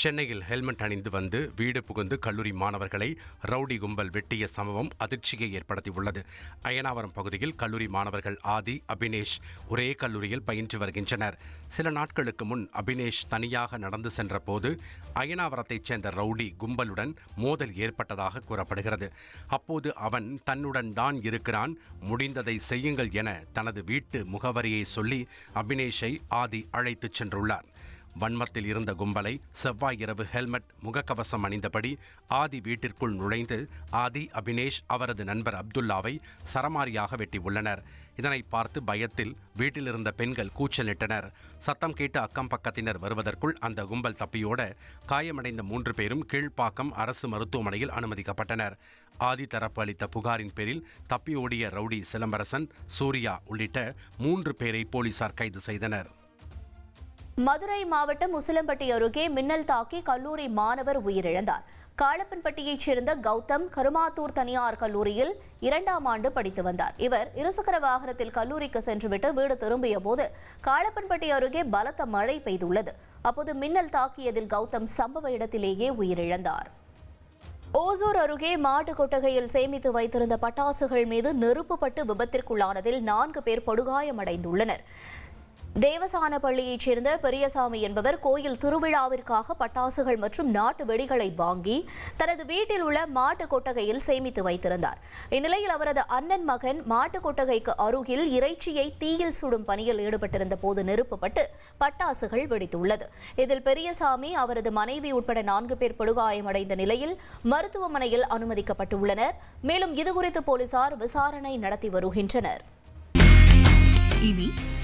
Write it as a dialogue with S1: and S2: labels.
S1: சென்னையில் ஹெல்மெட் அணிந்து வந்து வீடு புகுந்து கல்லூரி மாணவர்களை ரவுடி கும்பல் வெட்டிய சம்பவம் அதிர்ச்சியை ஏற்படுத்தியுள்ளது. அயனாவரம் பகுதியில் கல்லூரி மாணவர்கள் ஆதி அபினேஷ் ஒரே கல்லூரியில் பயின்று வருகின்றனர். சில நாட்களுக்கு முன் அபினேஷ் தனியாக நடந்து சென்றபோது அயனாவரத்தைச் சேர்ந்த ரவுடி கும்பலுடன் மோதல் ஏற்பட்டதாக கூறப்படுகிறது. அப்போது அவன் தன்னுடன் தான் இருக்கிறான் முடிந்ததை செய்யுங்கள் என தனது வீட்டு முகவரியை சொல்லி அபினேஷை ஆதி அழைத்துச் சென்றுள்ளார். வன்மத்தில் இருந்த கும்பலை செவ்வாய் இரவு ஹெல்மெட் முகக்கவசம் அணிந்தபடி ஆதி வீட்டிற்குள் நுழைந்து ஆதி அபினேஷ் அவரது நண்பர் அப்துல்லாவை சரமாரியாக வெட்டியுள்ளனர். இதனை பார்த்து பயத்தில் வீட்டில் இருந்த பெண்கள் கூச்சலிட்டனர். சத்தம் கேட்டு அக்கம் பக்கத்தினர் வருவதற்குள் அந்த கும்பல் தப்பியோட காயமடைந்த மூன்று பேரும் கீழ்ப்பாக்கம் அரசு மருத்துவமனையில் அனுமதிக்கப்பட்டனர். ஆதி தரப்பு அளித்த புகாரின் பேரில் தப்பியோடிய ரவுடி சிலம்பரசன் சூர்யா உள்ளிட்ட மூன்று பேரை போலீசார் கைது செய்தனர்.
S2: மதுரை மாவட்டம் உசிலம்பட்டி அருகே மின்னல் தாக்கி கல்லூரி மாணவர் உயிரிழந்தார். காளப்பன்பட்டியைச் சேர்ந்த கௌதம் கருமாத்தூர் தனியார் கல்லூரியில் இரண்டாம் ஆண்டு படித்து வந்தார். இவர் இருசக்கர வாகனத்தில் கல்லூரிக்கு சென்றுவிட்டு வீடு திரும்பிய போது காளப்பன்பட்டி அருகே பலத்த மழை பெய்துள்ளது. அப்போது மின்னல் தாக்கியதில் கௌதம் சம்பவ இடத்திலேயே உயிரிழந்தார். ஓசூர் அருகே மாட்டு கொட்டகையில் சேமித்து வைத்திருந்த பட்டாசுகள் மீது நெருப்புப்பட்டு விபத்திற்குள்ளானதில் நான்கு பேர் படுகாயமடைந்துள்ளனர். தேவசான பள்ளியைச் சேர்ந்த பெரியசாமி என்பவர் கோயில் திருவிழாவிற்காக பட்டாசுகள் மற்றும் நாட்டு வெடிகளை வாங்கி தனது வீட்டில் உள்ள மாட்டு கொட்டகையில் சேமித்து வைத்திருந்தார். இந்நிலையில் அவரது அண்ணன் மகன் மாட்டு கொட்டகைக்கு அருகில் இறைச்சியை தீயில் சுடும் பணியில் ஈடுபட்டிருந்த போது நெருப்புப்பட்டு பட்டாசுகள் வெடித்துள்ளது. இதில் பெரியசாமி அவரது மனைவி உட்பட நான்கு பேர் படுகாயமடைந்த நிலையில் மருத்துவமனையில் அனுமதிக்கப்பட்டுள்ளனர். மேலும் இதுகுறித்து போலீசார் விசாரணை நடத்தி வருகின்றனர்.
S3: இனி